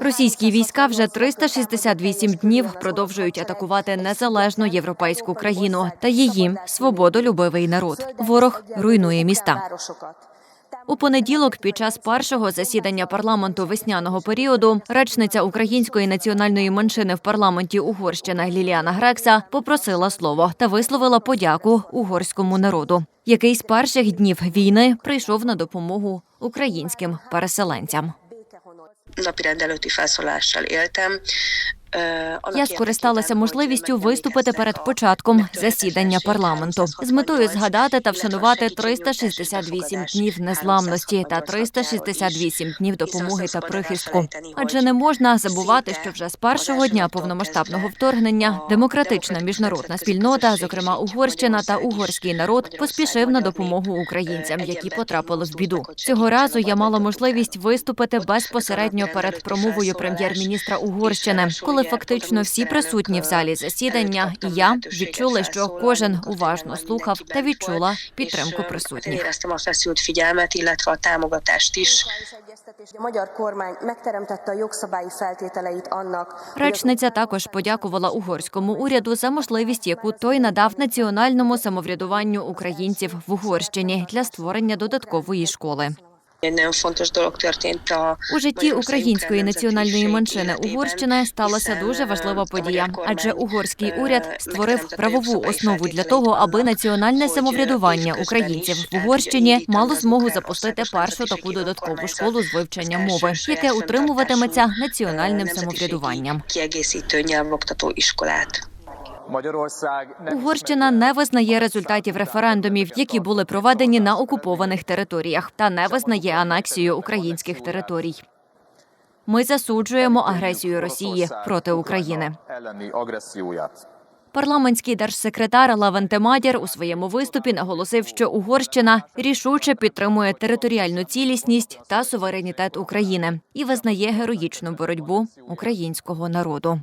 Російські війська вже 368 днів продовжують атакувати незалежну європейську країну та її свободолюбивий народ. Ворог руйнує міста. У понеділок, під час першого засідання парламенту весняного періоду, речниця української національної меншини в парламенті Угорщина Ліліана Грекса попросила слово та висловила подяку угорському народу, який з перших днів війни прийшов на допомогу українським переселенцям. Napirend előtti felszólással éltem. Annak Я скористалася можливістю виступити перед початком засідання парламенту з метою згадати та вшанувати 368 днів незламності та 368 днів допомоги та прихистку. Адже не можна забувати, що вже з першого дня повномасштабного вторгнення демократична міжнародна спільнота, зокрема Угорщина та угорський народ, поспішив на допомогу українцям, які потрапили в біду. Цього разу я мала можливість виступити безпосередньо перед промовою прем'єр-міністра Угорщини, коли фактично всі присутні в залі засідання, і я відчули, що кожен уважно слухав та відчула підтримку присутніх. Речниця також подякувала угорському уряду за можливість, яку той надав національному самоврядуванню українців в Угорщині для створення додаткової школи. Egy nagyon fontos dolog történt a У житті української національної меншини Угорщини сталася дуже е, важлива подія, адже угорський е, уряд створив правову основу для того, аби національне самоврядування е, українців в Угорщині мало змогу запустити першу таку додаткову школу з вивчення мови, яке утримуватиметься національним е, самоврядуванням. Угорщина не визнає результатів референдумів, які були проведені на окупованих територіях, та не визнає анексію українських територій. Ми засуджуємо агресію Росії проти України. Парламентський держсекретар Лавенте Мадір у своєму виступі наголосив, що Угорщина рішуче підтримує територіальну цілісність та суверенітет України і визнає героїчну боротьбу українського народу.